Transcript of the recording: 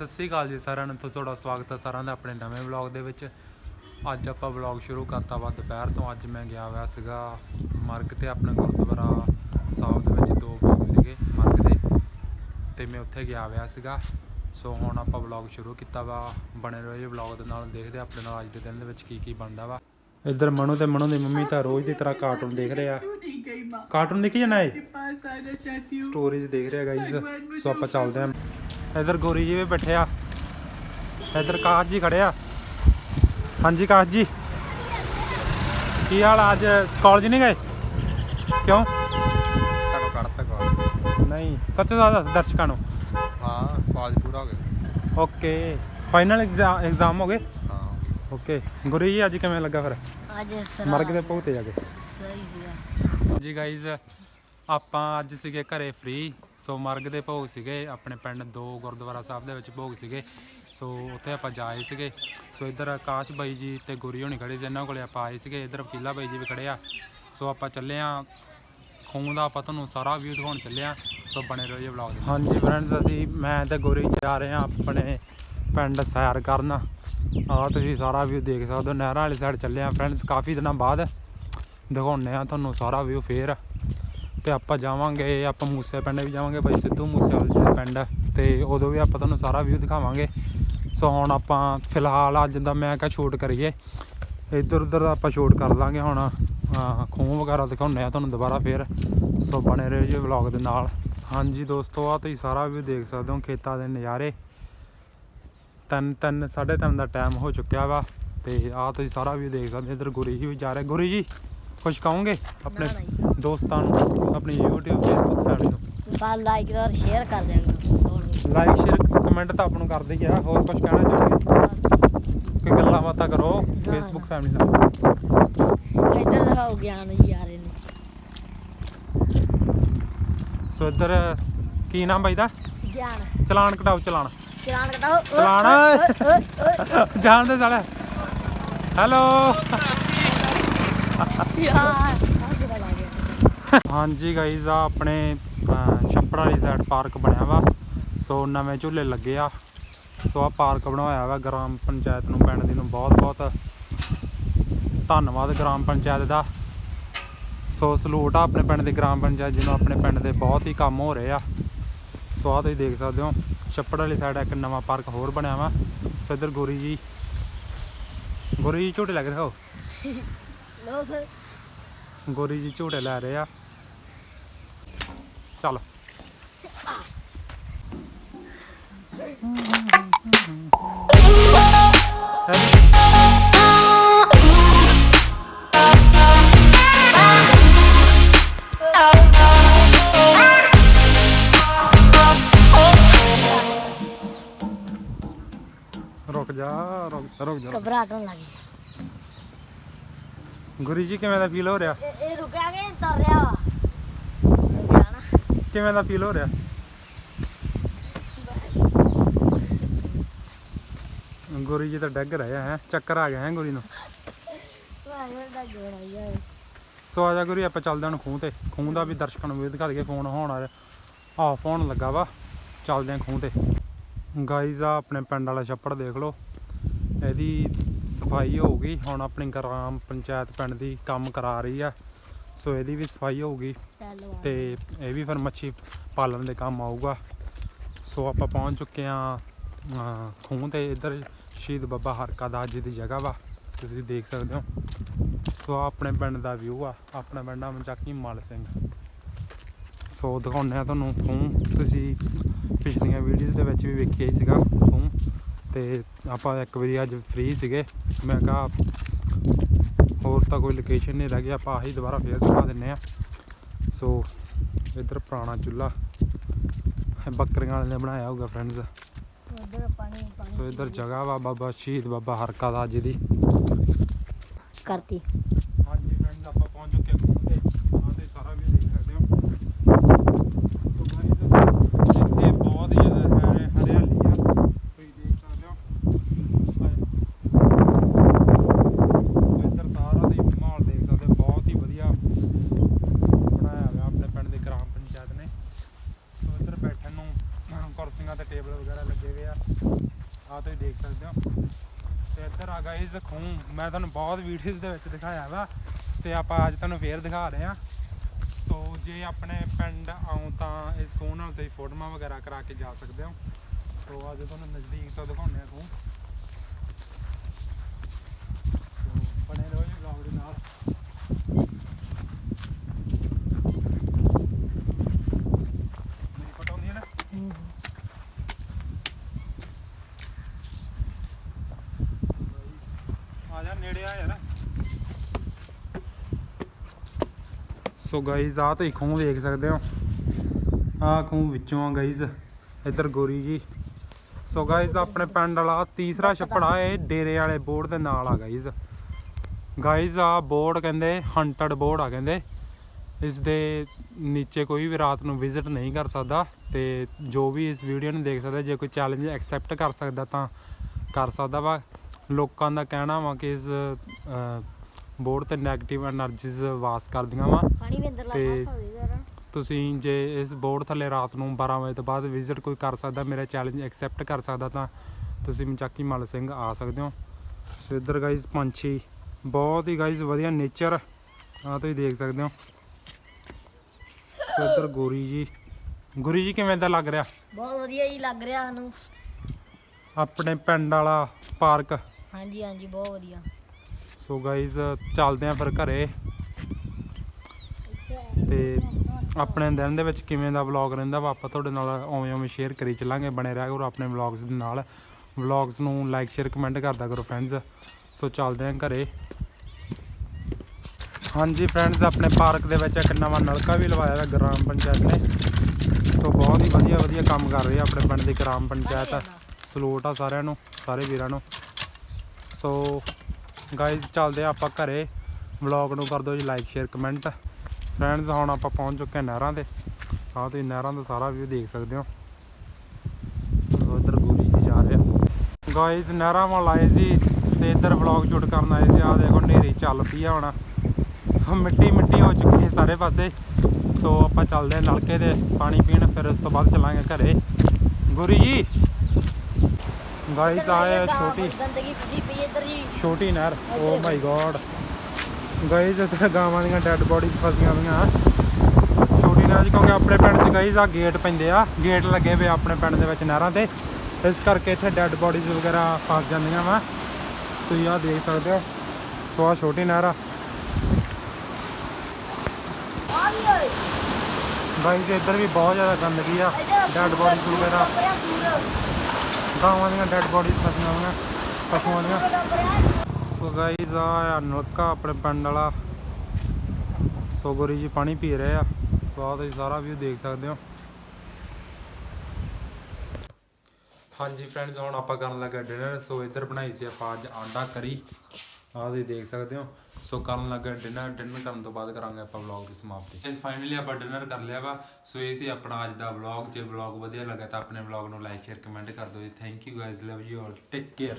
ਸਤਿ ਸ਼੍ਰੀ ਅਕਾਲ ਜੀ ਸਾਰਿਆਂ ਨੂੰ ਤੁਹਾਡਾ ਸਵਾਗਤ ਹੈ ਸਾਰਿਆਂ ਦਾ ਆਪਣੇ ਨਵੇਂ ਵਲੌਗ ਦੇ ਵਿੱਚ। ਅੱਜ ਆਪਾਂ ਵਲੌਗ ਸ਼ੁਰੂ ਕਰਤਾ ਵਾ ਦੁਪਹਿਰ ਤੋਂ, ਅੱਜ ਮੈਂ ਗਿਆ ਹੋਇਆ ਸੀਗਾ ਮਰਗ ਤੇ ਆਪਣੇ ਗੁਰਦੁਆਰਾ ਸਾਹਿਬ ਦੇ ਵਿੱਚ, ਦੋ ਭੋਗ ਸੀਗੇ ਮਰਗ ਦੇ, ਤੇ ਮੈਂ ਉੱਥੇ ਗਿਆ ਹੋਇਆ ਸੀਗਾ। ਸੋ ਹੁਣ ਆਪਾਂ ਵਲੌਗ ਸ਼ੁਰੂ ਕੀਤਾ ਵਾ, ਬਣੇ ਰਹੋ ਜੀ ਵਲੌਗ ਦੇ ਨਾਲ, ਦੇਖਦੇ ਹਾਂ ਆਪਣੇ ਨਾਲ ਅੱਜ ਦੇ ਦਿਨ ਦੇ ਵਿੱਚ ਕੀ ਕੀ ਬਣਦਾ ਵਾ। ਇੱਧਰ ਮਨੂ ਤੇ ਮਨੂ ਦੀ ਮੰਮੀ ਤਾਂ ਰੋਜ਼ ਦੀ ਤਰ੍ਹਾਂ ਕਾਰਟੂਨ ਦੇਖ ਰਹੇ ਆ। ਕਾਰਟੂਨ ਦੇਖੀ ਜਾਣਾ ਏ ਸਟੋਰੀਜ਼ ਦੇਖ ਰਿਹਾ ਗਾਈਸ ਸੋ ਆਪਾਂ ਚੱਲਦੇ ਆ। ਇੱਧਰ ਗੋਰੀ ਜੀ ਵੀ ਬੈਠੇ ਆ। ਇੱਧਰ ਕਾਸ਼ ਜੀ ਖੜੇ ਆ। ਹਾਂਜੀ ਕਾਸ਼ ਜੀ। ਕੀ ਹਾਲ ਅੱਜ? ਕਾਲਜ ਨਹੀਂ ਗਏ? ਕਿਉਂ? ਸਾਨੂੰ ਕੱਢਤਾ ਕਾਲਜ ਨਹੀਂ ਸੱਚ ਦੱਸ ਦਰਸ਼ਕਾਂ ਨੂੰ। ਹਾਂ ਕਾਲਜ ਪੂਰਾ ਹੋ ਗਿਆ। ਓਕੇ ਫਾਈਨਲ ਐਗਜ਼ਾਮ ਹੋ ਗਏ? ਓਕੇ ਗੁਰੀ ਜੀ ਅੱਜ ਕਿਵੇਂ ਲੱਗਾ ਫਿਰ? ਅੱਜ ਸਰ ਮਰਗ ਦੇ ਭੋਗ ਤੇ ਜਾ ਕੇ? ਸਹੀ ਸੀਗਾ ਜੀ ਗਾਈਜ਼ ਆਪਾਂ ਅੱਜ ਸੀਗੇ ਘਰੇ ਫ੍ਰੀ ਸੋ ਮਰਗ ਦੇ ਭੋਗ ਸੀਗੇ ਆਪਣੇ ਪਿੰਡ ਦੋ ਗੁਰਦੁਆਰਾ ਸਾਹਿਬ ਦੇ ਵਿੱਚ ਭੋਗ ਸੀਗੇ ਸੋ ਉੱਥੇ ਆਪਾਂ ਜਾਏ ਸੀਗੇ ਸੋ ਇੱਧਰ ਆਕਾਸ਼ ਬਾਈ ਜੀ ਤੇ ਗੁਰੀ ਹੋਣੀ ਖੜੇ ਸੀ ਇਹਨਾਂ ਕੋਲੇ ਆਪਾਂ ਆਏ ਸੀਗੇ ਇੱਧਰ ਵਕੀਲਾ ਬਾਈ ਜੀ ਵੀ ਖੜੇ ਆ ਸੋ ਆਪਾਂ ਚੱਲੇ ਆ ਖੂਨ ਦਾ ਆਪਾਂ ਤੁਹਾਨੂੰ ਸਾਰਾ ਵਿਊ ਦਿਖਾਉਣ ਚੱਲੇ ਆ ਸੋ ਬਣੇ ਰਹੋ ਜੀ ਵਲੌਗ ਦੇ ਹਾਂਜੀ ਫਰੈਂਡਸ ਅਸੀਂ ਮੈਂ ਤੇ ਗੁਰੀ ਜਾ ਰਹੇ ਆ ਆਪਣੇ ਪਿੰਡ ਸੈਰ ਕਰਨ। ਆ ਤੁਸੀਂ ਸਾਰਾ ਵਿਊ ਦੇਖ ਸਕਦੇ ਹੋ, ਨਹਿਰਾਂ ਵਾਲੀ ਸਾਈਡ ਚੱਲੇ ਆ ਫਰੈਂਡਸ ਕਾਫੀ ਦਿਨਾਂ ਬਾਅਦ ਦਿਖਾਉਣੇ ਆ ਤੁਹਾਨੂੰ ਸਾਰਾ ਵਿਊ ਫੇਰ। ਤੇ ਆਪਾਂ ਜਾਵਾਂਗੇ, ਆਪਾਂ ਮੂਸੇ ਪਿੰਡ ਵੀ ਜਾਵਾਂਗੇ ਬਾਈ, ਸਿੱਧੂ ਮੂਸੇਵਾਲ ਜੀ ਦਾ ਪਿੰਡ ਤੇ ਉਦੋਂ ਵੀ ਆਪਾਂ ਤੁਹਾਨੂੰ ਸਾਰਾ ਵਿਊ ਦਿਖਾਵਾਂਗੇ। ਸੋ ਹੁਣ ਆਪਾਂ ਫਿਲਹਾਲ ਅੱਜ ਦਾ ਮੈਂ ਕਿਹਾ ਸ਼ੂਟ ਕਰੀਏ। ਇੱਧਰ ਉੱਧਰ ਆਪਾਂ ਸ਼ੂਟ ਕਰ ਲਾਂਗੇ ਹੁਣ ਖੂਹ ਵਗੈਰਾ ਦਿਖਾਉਣੇ ਆ ਤੁਹਾਨੂੰ ਦੁਬਾਰਾ ਫੇਰ। ਸੋ ਬਣੇ ਰਹੋ ਜੀ ਵਲੌਗ ਦੇ ਨਾਲ। ਹਾਂਜੀ ਦੋਸਤੋ ਆ ਤੁਸੀਂ ਸਾਰਾ ਵਿਊ ਦੇਖ ਸਕਦੇ ਹੋ ਖੇਤਾਂ ਦੇ ਨਜ਼ਾਰੇ। ਤਿੰਨ ਤਿੰਨ ਸਾਢੇ ਤਿੰਨ ਦਾ ਟਾਈਮ ਹੋ ਚੁੱਕਿਆ ਵਾ ਤੇ ਆ ਤੁਸੀਂ ਸਾਰਾ ਵਿਊ ਦੇਖ ਸਕਦੇ। ਇੱਧਰ ਗੁਰੀ ਜੀ ਵੀ ਜਾ ਰਹੇ। ਗੁਰੀ ਜੀ ਕੁਝ ਕਹੋਗੇ ਆਪਣੇ ਦੋਸਤਾਂ ਨੂੰ ਆਪਣੀ YouTube Facebook ਫੈਮਿਲੀ ਨੂੰ? ਬਾਲ ਲਾਈਕ ਔਰ ਸ਼ੇਅਰ ਕਰ ਕਰੋ। ਲਾਈਕ ਸ਼ੇਅਰ ਕਮੈਂਟ ਤਾਂ ਆਪ ਨੂੰ ਕਰਦੇ ਹੀ ਆ ਹੋਰ ਕੁਝ ਕਹਿਣਾ ਚਾਹੋਗੇ? ਕੋਈ ਗੱਲਾਂ ਬਾਤਾਂ ਕਰੋ Facebook। ਫੈਮਿਲੀ ਨਾਲ ਇੱਧਰ ਦਿਖਾਓ ਗਿਆਨ ਜੀ ਆ ਰਹੇ ਨੇ। ਸੋ ਇੱਧਰ ਕੀ ਨਾਮ ਬਾਈ ਦਾ? ਗਿਆਨ। ਚਲਾਨ ਕਟਾਓ ਚਲਾਨ। ਚਲਾਨ ਕਟਾਓ ਓਏ, ਓਏ। ਜਾਣ ਦੇ ਸਾਲੇ ਹੈਲੋ। ਹਾਂਜੀ ਗਾਈਜ਼ ਆ ਆਪਣੇ ਛੱਪੜ ਵਾਲੀ ਸਾਈਡ ਪਾਰਕ ਬਣਿਆ ਵਾ। ਸੋ ਨਵੇਂ ਝੂਲੇ ਲੱਗੇ ਆ। ਸੋ ਆ ਪਾਰਕ ਬਣਾਇਆ ਵਾ ਗ੍ਰਾਮ ਪੰਚਾਇਤ ਨੂੰ ਪਿੰਡ ਦੀ ਨੂੰ ਬਹੁਤ ਬਹੁਤ ਧੰਨਵਾਦ ਗ੍ਰਾਮ ਪੰਚਾਇਤ ਦਾ। ਸੋ ਸਲੂਟ ਆ ਆਪਣੇ ਪਿੰਡ ਦੀ ਗ੍ਰਾਮ ਪੰਚਾਇਤ ਜਿਹਨੂੰ ਆਪਣੇ ਪਿੰਡ ਦੇ ਬਹੁਤ ਹੀ ਕੰਮ ਹੋ ਰਹੇ ਆ। ਸੋ ਆ ਤੁਸੀਂ ਦੇਖ ਸਕਦੇ ਹੋ। ਛੱਪੜ ਵਾਲੀ ਸਾਈਡ ਇੱਕ ਨਵਾਂ ਪਾਰਕ ਹੋਰ ਬਣਿਆ ਵਾ। ਸੋ ਇੱਧਰ ਗੋਰੀ ਜੀ ਗੋਰੀ ਜੀ ਝੂਟੇ ਲੱਗ ਰਹੇ ਹੋ ਲੋ ਸਰ। ਗੋਰੀ ਜੀ ਝੂਟੇ ਲੈ ਰਹੇ ਆ। ਚੱਲ। ਰੁਕ ਜਾ ਰੁਕ ਜਾ ਰੁਕ ਜਾ। ਘਬਰਾਹਟ ਹੋਣ ਲੱਗੀ ਗੁਰੀ ਜੀ ਕਿਵੇਂ ਦਾ ਫੀਲ ਹੋ ਰਿਹਾ? ਇਹ ਇਹ ਰੁਕਿਆ ਕੇ ਤਰ ਰਿਹਾ ਵਾ। ਰੁਕਿਆ ਨਾ ਕਿਵੇਂ ਦਾ ਫੀਲ ਹੋ ਰਿਹਾ? ਗੁਰੀ ਜੀ ਤਾਂ ਡੱਗ ਰਿਹਾ ਹੈ? ਚੱਕਰ ਆ ਗਿਆ ਹੈ ਗੁਰੀ ਨੂੰ? ਮੈਂ ਦਾ ਜੋੜ ਆਈ ਆ। ਸੋ ਆ ਜਾ ਗੁਰੀ ਆਪਾਂ ਚੱਲਦੇ ਹਾਂ ਹੁਣ ਖੂਹ ਤੇ। ਖੂਹ ਦਾ ਵੀ ਦਰਸ਼ਕਾਂ ਨੂੰ ਵੀ ਦਿਖਾ ਦਈਏ ਫੋਨ ਹੋਣ ਆ ਆਫ ਹੋਣ ਲੱਗਾ ਵਾ। ਚੱਲਦੇ ਹਾਂ ਖੂਹ ਤੇ। ਗਾਈਜ਼ ਆ ਆਪਣੇ ਪਿੰਡ ਵਾਲਾ ਛੱਪੜ ਦੇਖ ਲਓ। ਇਹਦੀ ਸਫ਼ਾਈ ਹੋਊਗੀ। ਹੁਣ ਆਪਣੀ ਗ੍ਰਾਮ ਪੰਚਾਇਤ ਪਿੰਡ ਦੀ ਕੰਮ ਕਰਾ ਰਹੀ ਆ। ਸੋ ਇਹਦੀ ਵੀ ਸਫ਼ਾਈ ਹੋਊਗੀ ਤੇ ਇਹ ਵੀ ਫਿਰ ਮੱਛੀ ਪਾਲਣ ਦੇ ਕੰਮ ਆਊਗਾ। ਸੋ ਆਪਾਂ ਪਹੁੰਚ ਚੁੱਕੇ ਆ ਖੂਹ ਤੇ। ਇੱਧਰ ਸ਼ਹੀਦ ਬਾਬਾ ਹਰਕਾ ਦਾਸ ਜੀ ਦੀ ਜਗ੍ਹਾ ਵਾ। ਤੁਸੀਂ ਦੇਖ ਸਕਦੇ ਹੋ। ਸੋ ਆਪਣੇ ਪਿੰਡ ਦਾ ਵਿਊ ਆ। ਆਪਣਾ ਪਿੰਡ ਆ ਮਚਾਕੀ ਮਲ ਸਿੰਘ। ਸੋ ਦਿਖਾਉਂਦੇ ਆ ਤੁਹਾਨੂੰ ਖੂਹ। ਤੁਸੀਂ ਪਿਛਲੀਆਂ ਵੀਡੀਓਜ਼ ਦੇ ਵਿੱਚ ਵੀ ਵੇਖਿਆ ਹੀ ਸੀਗਾ ਖੂਹ ਤੇ ਆਪਾਂ ਇੱਕ ਵਾਰੀ ਅੱਜ ਫ੍ਰੀ ਸੀਗੇ। ਮੈਂ ਕਿਹਾ ਹੋਰ ਤਾਂ ਕੋਈ ਲੋਕੇਸ਼ਨ ਨਹੀਂ ਰਹਿ ਗਈ ਆਪਾਂ ਆਹੀ ਦੁਬਾਰਾ ਫੇਰ ਦਿਖਾ ਦਿੰਨੇ ਆ। ਸੋ ਇੱਧਰ ਪੁਰਾਣਾ ਚੁੱਲ੍ਹਾ ਬੱਕਰੀਆਂ ਵਾਲੇ ਨੇ ਬਣਾਇਆ ਹੋਊਗਾ ਫਰੈਂਡਸ ਪਾਣੀ ਪਾਣੀ ਸੋ ਇੱਧਰ ਜਗ੍ਹਾ ਵਾ ਬਾਬਾ ਸ਼ਹੀਦ ਬਾਬਾ ਹਰਕਾ ਦਾ ਜੀ ਦੀ। ਕਰਤੀ ਹਾਂਜੀ ਫਰੈਂਡਸ ਆਪਾਂ ਪਹੁੰਚ ਚੁੱਕੇ ਹਾਂ ਖੂਹ ਤੇ ਆਹ ਤੇ ਸਾਰਾ ਵੀ ਦੇਖ ਸਕਦੇ ਹੋ ਸੋ guys, ਇੱਥੇ ਬਹੁਤ ਹੀ ਜ਼ਿਆਦਾ ਹਰੇ- ਹਰਿਆਲੀ ਆ ਤੁਸੀਂ ਦੇਖ ਸਕਦੇ ਹੋ ਹਾਏ। ਸੋ ਇੱਧਰ ਸਾਰਾ ਤੁਸੀਂ ਮਾਹੌਲ ਦੇਖ ਸਕਦੇ ਹੋ ਬਹੁਤ ਹੀ ਵਧੀਆ ਬਣਾਇਆ ਹੋਇਆ ਆਪਣੇ ਪਿੰਡ ਦੇ ਗ੍ਰਾਮ ਪੰਚਾਇਤ ਨੇ ਸੋ ਇੱਧਰ ਬੈਠਣ ਨੂੰ ਅਹ, ਕੁਰਸੀਆਂ ਤੇ ਟੇਬਲ ਵਗੈਰਾ ਲੱਗੇ ਹੋਏ ਆ ਆ ਤੁਸੀਂ ਦੇਖ ਸਕਦੇ ਹੋ ਤੇ ਇੱਧਰ ਖੂਹ ਮੈਂ ਤੁਹਾਨੂੰ ਬਹੁਤ ਵੀਡੀਓਜ਼ ਦੇ ਵਿੱਚ ਦਿਖਾਇਆ ਵਾ ਤੇ ਆਪਾਂ ਅੱਜ ਤੁਹਾਨੂੰ ਫੇਰ ਦਿਖਾ ਰਹੇ ਆ ਸੋ ਜੇ ਆਪਣੇ ਪਿੰਡ ਆਉਂ ਤਾਂ ਇਸ ਖੂਹ ਨਾਲ ਤੁਸੀਂ ਫੋਟੋਆਂ ਵਗੈਰਾ ਕਰਾ ਕੇ ਜਾ ਸਕਦੇ ਹੋ। ਸੋ ਅੱਜ ਤੁਹਾਨੂੰ ਨਜ਼ਦੀਕ ਤੋਂ ਦਿਖਾਉਂਦੇ ਆ ਖੂਹ ਸੋ ਬਣੇ ਰਹੋ ਜੀ ਵਲੌਗ ਦੇ ਨਾਲ ਮੇਰੀ ਫੋਟੋ ਆਉਂਦੀ ਹੈ ਨਾ ਆ ਜਾ ਨੇੜੇ ਆ ਯਾਰ ਸੋ ਗਾਈਜ਼ ਆ ਤੁਸੀਂ ਖੂਹ ਵੇਖ ਸਕਦੇ ਹੋ। ਆ ਖੂਹ ਵਿੱਚੋਂ ਆ ਗਾਈਜ਼ ਇੱਧਰ ਗੋਰੀ ਜੀ। ਸੋ ਗਾਈਜ਼ ਆਪਣੇ ਪਿੰਡ ਵਾਲਾ ਤੀਸਰਾ ਛੱਪੜ ਆ ਇਹ ਡੇਰੇ ਵਾਲੇ ਬੋਰਡ ਦੇ ਨਾਲ ਆ ਗਾਈਜ਼ ਗਾਈਜ਼ ਆ ਬੋਰਡ ਕਹਿੰਦੇ ਹੰਟਡ ਬੋਰਡ ਆ ਕਹਿੰਦੇ। ਇਸ ਦੇ ਨੀਚੇ ਕੋਈ ਵੀ ਰਾਤ ਨੂੰ ਵਿਜ਼ਿਟ ਨਹੀਂ ਕਰ ਸਕਦਾ ਤੇ ਜੋ ਵੀ ਇਸ ਵੀਡੀਓ ਨੂੰ ਦੇਖ ਸਕਦਾ, ਜੇ ਕੋਈ ਚੈਲੰਜ ਐਕਸੈਪਟ ਕਰ ਸਕਦਾ ਤਾਂ ਕਰ ਸਕਦਾ ਵਾ। ਲੋਕਾਂ ਦਾ ਕਹਿਣਾ ਵਾ ਕਿ ਇਸ ਬੋਰਡ ਤੇ 네ਗੇਟਿਵ એનર્ਜੀਜ਼ ਵਾਸ ਕਰਦੀਆਂ ਵਾ। ਤੇ ਤੁਸੀਂ ਜੇ ਇਸ ਬੋਰਡ ਥੱਲੇ ਰਾਤ ਨੂੰ 12 ਵਜੇ ਤੋਂ ਬਾਅਦ ਵਿਜ਼ਿਟ ਕੋਈ ਕਰ ਸਕਦਾ ਮੇਰਾ ਚੈਲੰਜ ਐਕਸੈਪਟ ਕਰ ਸਕਦਾ ਤਾਂ ਤੁਸੀਂ ਮਚਾਕੀ ਮਲ ਸਿੰਘ ਆ ਸਕਦੇ ਹੋ। ਸੋ ਇੱਧਰ ਗਾਇਜ਼ ਪੰਛੀ ਬਹੁਤ ਹੀ ਗਾਇਜ਼ ਵਧੀਆ ਨੇਚਰ ਆ ਤੁਸੀਂ ਦੇਖ ਸਕਦੇ ਹੋ। ਸੋ ਇੱਧਰ ਗੋਰੀ ਜੀ ਗੁਰੀ ਜੀ ਕਿਵੇਂ ਦਾ ਲੱਗ ਰਿਹਾ? ਬਹੁਤ ਵਧੀਆ ਜੀ ਲੱਗ ਰਿਹਾ ਸਾਨੂੰ। ਆਪਣੇ ਪਿੰਡ ਵਾਲਾ ਪਾਰਕ। ਹਾਂਜੀ ਹਾਂਜੀ ਬਹੁਤ ਵਧੀਆ। ਸੋ ਗਾਈਜ਼ ਚੱਲਦੇ ਆ ਫਿਰ ਘਰੇ। ਤੇ ਆਪਣੇ ਦਿਨ ਦੇ ਵਿੱਚ ਕਿਵੇਂ ਦਾ ਵਲੌਗ ਰਹਿੰਦਾ ਵਾ ਆਪਾਂ ਤੁਹਾਡੇ ਨਾਲ ਉਵੇਂ ਉਵੇਂ ਸ਼ੇਅਰ ਕਰੀ ਚੱਲਾਂਗੇ ਬਣੇ ਰਹਿ ਕਰੋ ਆਪਣੇ ਵਲੌਗਸ ਦੇ ਨਾਲ। ਵਲੌਗਸ ਨੂੰ ਲਾਈਕ ਸ਼ੇਅਰ ਕਮੈਂਟ ਕਰਦਾ ਕਰੋ ਫਰੈਂਡਸ ਸੋ ਚੱਲਦੇ ਆਂ ਘਰੇ। ਹਾਂਜੀ ਫਰੈਂਡਸ ਆਪਣੇ ਪਾਰਕ ਦੇ ਵਿੱਚ ਇੱਕ ਨਵਾਂ ਨਲਕਾ ਵੀ ਲਵਾਇਆ ਹੈ ਗ੍ਰਾਮ ਪੰਚਾਇਤ ਨੇ। ਸੋ ਬਹੁਤ ਹੀ ਵਧੀਆ ਵਧੀਆ ਕੰਮ ਕਰ ਰਹੀ ਹੈ ਆਪਣੇ ਪਿੰਡ ਦੀ ਗ੍ਰਾਮ ਪੰਚਾਇਤ। ਸਲੂਟ ਆ ਸਾਰਿਆਂ ਨੂੰ ਸਾਰੇ ਵੀਰਾਂ ਨੂੰ। ਸੋ ਗਾਇਜ਼ ਚੱਲਦੇ ਆ ਆਪਾਂ ਘਰੇ। ਵਲੌਗ ਨੂੰ ਕਰ ਦਿਓ ਜੀ ਲਾਈਕ ਸ਼ੇਅਰ ਕਮੈਂਟ ਫਰੈਂਡਸ ਹੁਣ ਆਪਾਂ ਪਹੁੰਚ ਚੁੱਕੇ ਹਾਂ ਨਹਿਰਾਂ ਤੇ। ਆਹ ਤੁਸੀਂ ਨਹਿਰਾਂ ਦਾ ਸਾਰਾ ਵਿਊ ਦੇਖ ਸਕਦੇ ਹੋ। ਸੋ ਇੱਧਰ ਗੋਰੀ ਜੀ ਜਾ ਰਿਹਾ ਗਾਇਜ਼ ਨਹਿਰਾਂ ਵੱਲ ਆਏ ਸੀ ਤੇ ਇੱਧਰ ਵਲੌਗ ਸ਼ੂਟ ਕਰਨ ਆਏ ਸੀ। ਆਹ ਦੇਖੋ ਨੇਰੀ ਚੱਲ ਪਈ ਆ ਹੁਣ। ਸੋ ਮਿੱਟੀ ਮਿੱਟੀ ਹੋ ਚੁੱਕੀ ਹੈ ਸਾਰੇ ਪਾਸੇ। ਸੋ ਆਪਾਂ ਚੱਲਦੇ ਹਾਂ ਨਲਕੇ ਤੇ, ਪਾਣੀ ਪੀਣ। ਫਿਰ ਉਸ ਤੋਂ ਬਾਅਦ ਚੱਲਾਂਗੇ ਘਰੇ। ਗੁਰੀ ਜੀ ਗਾਇਜ਼ ਆਏ ਛੋਟੀ। ਗੰਦਗੀ ਫਸੀ ਪਈ ਇੱਧਰ ਜੀ। ਛੋਟੀ ਨਹਿਰ। ਓ ਮਾਈ ਗੋਡ ਗਾਇਜ਼ ਇੱਥੇ ਗਾਵਾਂ ਦੀਆਂ ਡੈੱਡ ਬੋਡੀਜ਼ ਫਸੀਆਂ ਹੋਈਆਂ ਛੋਟੀ ਨਹਿਰ 'ਚ ਕਿਉਂਕਿ ਆਪਣੇ ਪਿੰਡ 'ਚ ਗਾਇਜ਼ ਆ ਗੇਟ ਪੈਂਦੇ ਆ। ਗੇਟ ਲੱਗੇ ਹੋਏ ਆ ਆਪਣੇ ਪਿੰਡ ਦੇ ਵਿੱਚ ਨਹਿਰਾਂ ਤੇ। ਇਸ ਕਰਕੇ ਇੱਥੇ ਡੈੱਡ ਬੋਡੀਜ਼ ਵਗੈਰਾ ਫਸ ਜਾਂਦੀਆਂ ਵਾ। ਤੁਸੀਂ ਆਹ ਦੇਖ ਸਕਦੇ ਹੋ। ਸੋ ਆ ਛੋਟੀ ਨਹਿਰ ਆ। ਆ। ਗਾਇਜ਼ ਇੱਧਰ ਵੀ ਬਹੁਤ ਜ਼ਿਆਦਾ ਗੰਦਗੀ ਆ। ਡੈੱਡ ਬੋਡੀਜ਼ ਵਗੈਰਾ। ਗਾਵਾਂ ਦੀਆਂ ਡੈੱਡ ਬੋਡੀਜ਼ ਫਸੀਆਂ ਹੋਈਆਂ, ਪਸ਼ੂਆਂ ਦੀਆਂ। ਸੋ ਗਾਈਜ਼ ਆ ਨਲਕਾ ਆਪਣੇ ਪਿੰਡ ਵਾਲਾ। ਸੋ ਗੋਰੀ ਜੀ ਪਾਣੀ ਪੀ ਰਹੇ ਆ। ਸੋ ਆਹ ਤੁਸੀਂ ਸਾਰਾ ਵੀਊ ਦੇਖ ਸਕਦੇ ਹੋ। ਹਾਂਜੀ ਫਰੈਂਡਸ ਹੁਣ ਆਪਾਂ ਕਰਨ ਲੱਗਾ ਡਿਨਰ ਸੋ ਇੱਧਰ ਬਣਾਈ ਸੀ ਆਪਾਂ ਅੱਜ ਆਂਡਾ ਕਰੀ। ਆਹ ਤੁਸੀਂ ਦੇਖ ਸਕਦੇ ਹੋ। ਸੋ ਕਰਨ ਲੱਗਾ ਡਿਨਰ ਡਿਨਰ ਕਰਨ ਤੋਂ ਬਾਅਦ ਕਰਾਂਗੇ ਆਪਾਂ ਵਲੌਗ ਦੀ ਸਮਾਪਤੀ। ਫਾਈਨਲੀ ਆਪਾਂ ਡਿਨਰ ਕਰ ਲਿਆ ਵਾ। ਸੋ ਇਹ ਸੀ ਆਪਣਾ ਅੱਜ ਦਾ ਵਲੌਗ ਜੇ ਵਲੌਗ ਵਧੀਆ ਲੱਗਾ ਤਾਂ ਆਪਣੇ ਵਲੌਗ ਨੂੰ ਲਾਈਕ ਸ਼ੇਅਰ ਕਮੈਂਟ ਕਰ ਦਿਓ ਜੀ। Thank you guys love you all take care